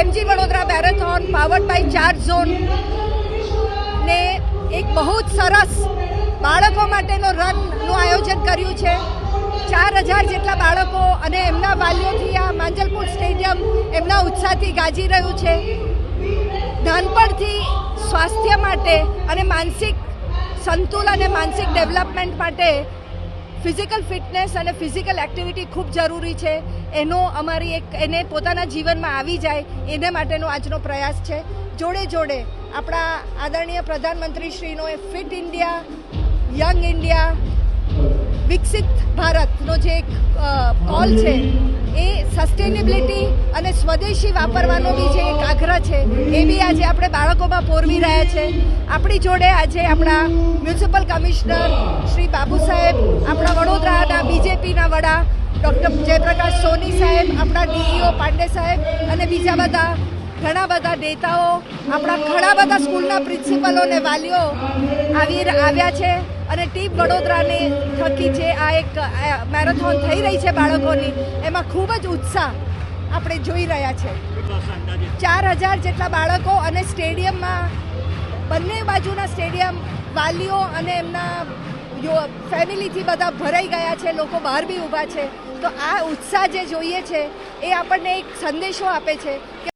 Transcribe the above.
MG Vadodara marathon powered by ચાર zone ને એક બહુ જ સરસ બાળકો માટેનો રનનું આયોજન કર્યું છે. ચાર હજાર જેટલા બાળકો અને એમના વાલીઓથી આ માંજલપુર સ્ટેડિયમ એમના ઉત્સાહથી ગાજી રહ્યું છે. નાનપણથી સ્વાસ્થ્ય માટે અને માનસિક સંતુલન અને માનસિક ડેવલપમેન્ટ માટે ફિઝિકલ ફિટનેસ અને ફિઝિકલ એક્ટિવિટી ખૂબ જરૂરી છે. એનો અમારી એક, એને પોતાના જીવનમાં આવી જાય, એને માટેનો આજનો પ્રયાસ છે. જોડે જોડે આપણા આદરણીય પ્રધાનમંત્રી શ્રીનો એ ફિટ ઇન્ડિયા, યંગ ઇન્ડિયા, વિકસિત ભારતનો જે એક કોલ છે, એ સસ્ટેનેબિલિટી અને સ્વદેશી વાપરવાનો બી જે એક આગ્રહ છે, એ બી આજે આપણે બાળકોમાં પોરવી રહ્યા છે. આપણી જોડે આજે આપણા મ્યુનિસિપલ કમિશનર શ્રી બાબુ સાહેબ, આપણા વડોદરાના બીજેપીના વડા ડૉક્ટર જયપ્રકાશ સોની સાહેબ, આપણા ડીઈઓ પાંડે સાહેબ અને બીજા બધા ઘણા બધા નેતાઓ, આપણા ઘણા બધા સ્કૂલના પ્રિન્સિપલો અને વાલીઓ આવી આવ્યા છે અને ટીમ વડોદરાને થકી જે આ એક મેરેથોન થઈ રહી છે બાળકોની, એમાં ખૂબ જ ઉત્સાહ આપણે જોઈ રહ્યા છે. ચાર હજાર જેટલા બાળકો અને સ્ટેડિયમમાં, બંને બાજુના સ્ટેડિયમ વાલીઓ અને એમના ફેમિલીથી બધા ભરાઈ ગયા છે, લોકો બહાર બી ઊભા છે. તો આ ઉત્સાહ જે જોઈએ છે, એ આપણને એક સંદેશો આપે છે